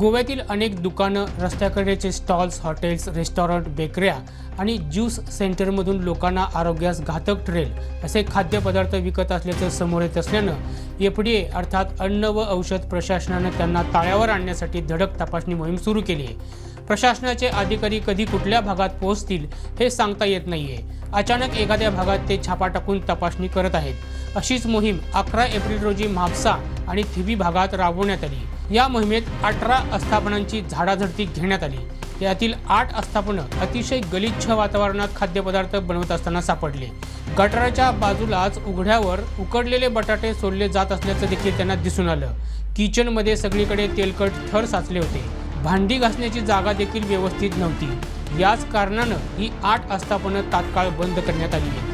गोव्यातील अनेक दुकानं रस्त्याकडेचे स्टॉल्स हॉटेल्स रेस्टॉरंट बेकऱ्या आणि ज्यूस सेंटरमधून लोकांना आरोग्यास घातक ठरेल असे खाद्यपदार्थ विकत असल्याचं समोर येत असल्यानं एफ डी ए अर्थात अन्न व औषध प्रशासनानं त्यांना ताळ्यावर आणण्यासाठी धडक तपासणी मोहीम सुरू केली आहे. प्रशासनाचे अधिकारी कधी कुठल्या भागात पोहोचतील हे सांगता येत नाहीये. अचानक एखाद्या भागात ते छापा टाकून तपासणी करत आहेत. अशीच मोहीम अकरा एप्रिल रोजी म्हापसा आणि थिबी भागात राबवण्यात आली. या मोहिमेत अठरा आस्थापनांची झाडाझडती घेण्यात आली. यातील आठ आस्थापनं अतिशय गलिच्छ वातावरणात खाद्यपदार्थ बनवत असताना सापडले. गटाराच्या बाजूलाच उघड्यावर उकडलेले बटाटे सोडले जात असल्याचं देखील त्यांना दिसून आलं. किचनमध्ये सगळीकडे तेलकट थर साचले होते. भांडी घासण्याची जागा देखील व्यवस्थित नव्हती. याच कारणानं ही आठ आस्थापनं तात्काळ बंद करण्यात आली. आहे